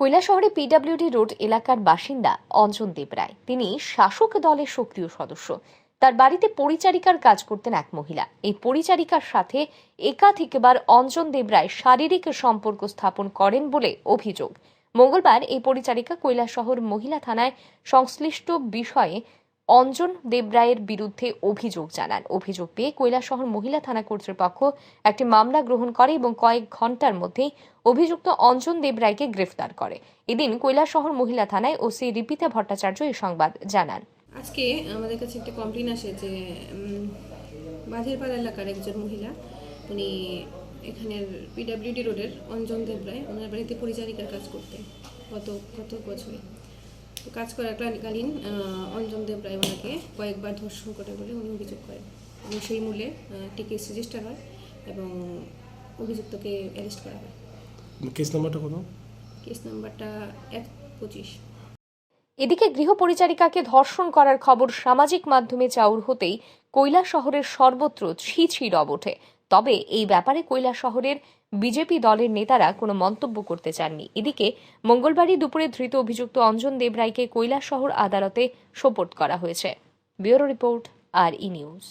কৈলাসহরে PWD road এলাকার বাসিন্দা অঞ্জন দেবরায় তিনি শাসক দলের সক্রিয় সদস্য। তার বাড়িতে পরিচারিকার কাজ করতেন এক মহিলা। এই পরিচারিকার সাথে একাধিকবার অঞ্জন দেবরায় শারীরিক সম্পর্ক স্থাপন করেন বলে অভিযোগ। মঙ্গলবার এই পরিচারিকা কৈলাসহর মহিলা থানায় সংশ্লিষ্ট বিষয়ে অঞ্জন দেবরায়ের বিরুদ্ধে অভিযোগ জানান। অভিযোগ পেয়ে কৈলাসহর মহিলা থানা কর্তৃপক্ষ একটি মামলা গ্রহণ করে এবং কয়েক ঘণ্টার মধ্যেই অভিযুক্ত অঞ্জন দেবরায়কে গ্রেফতার করে। এদিন কৈলাসহর মহিলা থানায় ওসি রিপিতা ভট্টাচার্য এই সংবাদ জানান। আজকে আমাদের কাছে একটা কমপ্লেন আসে যে বাঁধেরপাড়া এলাকার একজন মহিলা, উনি এখানের পিডাব্লিউডি রোডের অঞ্জন দেবরায় ওনার বাড়িতে পরিচারিকার কাজ করতেন গত গত বছরে। কাজ করাকালীন আহ, অঞ্জন দেব রায় ওনাকে কয়েকবার ধর্ষণ করে বলে উনি অভিযোগ করেন। এবং সেই মূলে টিকে রেজিস্টার হয় এবং অভিযুক্তকে অ্যারেস্ট করা হয়। কেস নাম্বারটা কত কেস নাম্বারটা এক পঁচিশ। এদিকে গৃহপরিচারিকাকে ধর্ষণ করার খবর সামাজিক মাধ্যমে চাউর হতেই কৈলা শহরের সর্বত্র ছি রব ওঠে তবে এই ব্যাপারে কৈলা শহরের বিজেপি দলের নেতারা কোনো মন্তব্য করতে চাননি। এদিকে মঙ্গলবারই দুপুরে ধৃত অভিযুক্ত অঞ্জন দেবরায়কে কৈলা শহর আদালতে সোপর্দ করা হয়েছে। ব্যুরো রিপোর্ট, আর ই নিউজ।